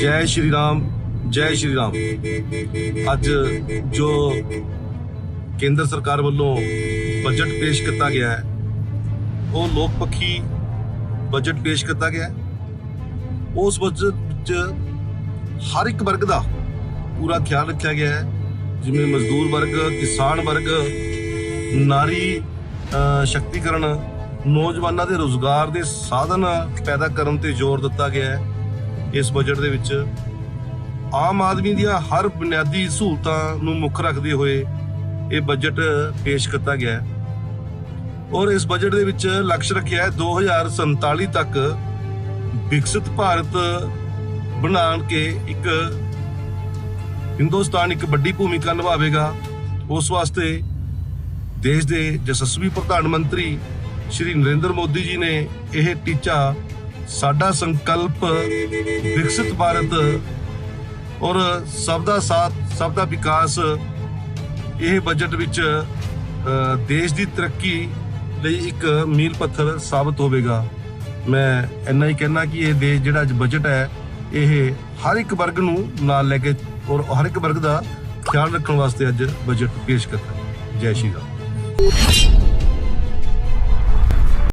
ਜੈ ਸ਼੍ਰੀ ਰਾਮ, ਜੈ ਸ਼੍ਰੀ ਰਾਮ। ਅੱਜ ਜੋ ਕੇਂਦਰ ਸਰਕਾਰ ਵੱਲੋਂ ਬਜਟ ਪੇਸ਼ ਕੀਤਾ ਗਿਆ ਹੈ, ਉਹ ਲੋਕ ਪੱਖੀ ਬਜਟ ਪੇਸ਼ ਕੀਤਾ ਗਿਆ ਹੈ। ਉਸ ਬਜਟ ਵਿੱਚ ਹਰ ਇੱਕ ਵਰਗ ਦਾ ਪੂਰਾ ਖਿਆਲ ਰੱਖਿਆ ਗਿਆ ਹੈ, ਜਿਵੇਂ ਮਜ਼ਦੂਰ ਵਰਗ, ਕਿਸਾਨ ਵਰਗ, ਨਾਰੀ ਸ਼ਕਤੀਕਰਨ, ਨੌਜਵਾਨਾਂ ਦੇ ਰੋਜ਼ਗਾਰ ਦੇ ਸਾਧਨ ਪੈਦਾ ਕਰਨ ਤੇ ਜ਼ੋਰ ਦਿੱਤਾ ਗਿਆ ਹੈ। ਇਸ ਬਜਟ ਦੇ ਵਿੱਚ ਆਮ ਆਦਮੀ ਦੀਆਂ ਹਰ ਬੁਨਿਆਦੀ ਸਹੂਲਤਾਂ ਨੂੰ ਮੁੱਖ ਰੱਖਦੇ ਹੋਏ ਇਹ ਬਜਟ ਪੇਸ਼ ਕੀਤਾ ਗਿਆ ਹੈ। ਔਰ ਇਸ ਬਜਟ ਦੇ ਵਿੱਚ ਲਕਸ਼ ਰੱਖਿਆ ਹੈ 2047 ਤੱਕ ਵਿਕਸਿਤ ਭਾਰਤ ਬਣਾਉਣ ਕੇ ਇੱਕ ਹਿੰਦੁਸਤਾਨ ਇੱਕ ਵੱਡੀ ਭੂਮਿਕਾ ਨਿਭਾਵੇਗਾ। ਉਸ ਵਾਸਤੇ ਦੇਸ਼ ਦੇ ਜਸਸਵੀ ਪ੍ਰਧਾਨ ਮੰਤਰੀ ਸ਼੍ਰੀ ਨਰਿੰਦਰ ਮੋਦੀ ਜੀ ਨੇ ਇਹ ਟੀਚਾ ਸਾਡਾ ਸੰਕਲਪ ਵਿਕਸਿਤ ਭਾਰਤ ਔਰ ਸਭ ਦਾ ਸਾਥ, ਸਭ ਦਾ ਵਿਕਾਸ ਇਹ ਬਜਟ ਵਿੱਚ ਦੇਸ਼ ਦੀ ਤਰੱਕੀ ਲਈ ਇੱਕ ਮੀਲ ਪੱਥਰ ਸਾਬਤ ਹੋਵੇਗਾ। ਮੈਂ ਇੰਨਾ ਹੀ ਕਹਿਣਾ ਕਿ ਇਹ ਦੇਸ਼ ਜਿਹੜਾ ਅੱਜ ਬਜਟ ਹੈ, ਇਹ ਹਰ ਇੱਕ ਵਰਗ ਨੂੰ ਨਾਲ ਲੈ ਕੇ ਔਰ ਹਰ ਇੱਕ ਵਰਗ ਦਾ ਖਿਆਲ ਰੱਖਣ ਵਾਸਤੇ ਅੱਜ ਬਜਟ ਪੇਸ਼ ਕਰਦਾ ਜੈ ਸ਼੍ਰੀ ਰਾਮ।